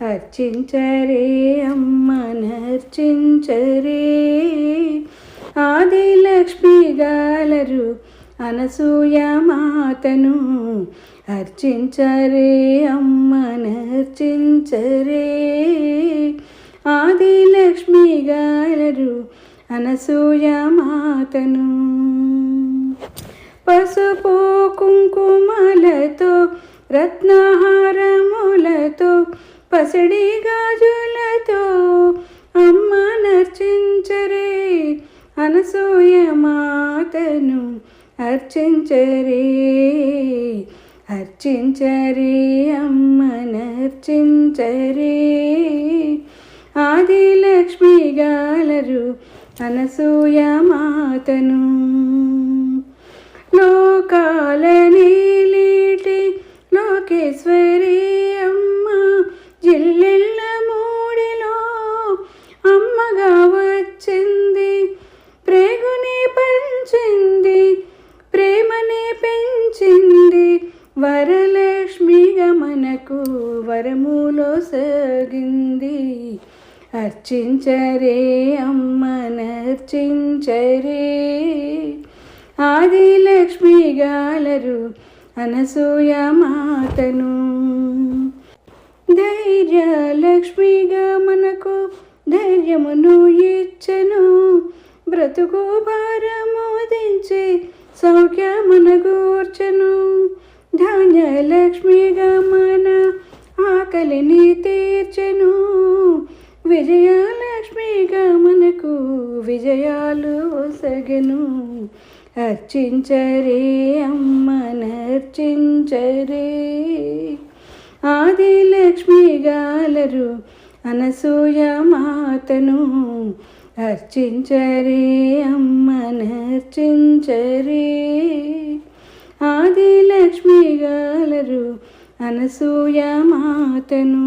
అర్చించరే అమ్మనర్చించరే ఆదిలక్ష్మి గాలరు అనసూయ మాతను అర్చించరే అమ్మనర్చించరే ఆదిలక్ష్మి గాలరు అనసూయ మాతను పసుపు కుంకుమలతో రత్నహారములతో పసిడి గాజులతో అమ్మ నర్చించరే అనసూయ మాతను అర్చించరే అర్చించరే అమ్మ నర్చించరే ఆదిలక్ష్మి గాలరు అనసూయ మాతను లోకాల వరలక్ష్మిగా మనకు వరములో సాగింది. అర్చించరే అమ్మనర్చించరే ఆదిలక్ష్మి గాలరు అనసూయ మాతను. ధైర్య లక్ష్మిగా మనకు ధైర్యమును ఇచ్చను. బ్రతుకు భారమోదించి దించి సౌఖ్యమునగూర్చను ధాన్య మన ఆకలిని తీర్చెను. విజయలక్ష్మిగా మనకు విజయాలు సగను. అర్చించరే అమ్మనర్చించరే ఆదిలక్ష్మి గాలరు అనసూయ మాతను. అర్చించరే ఆది లక్ష్మి గాలరు అనసూయ మాతను.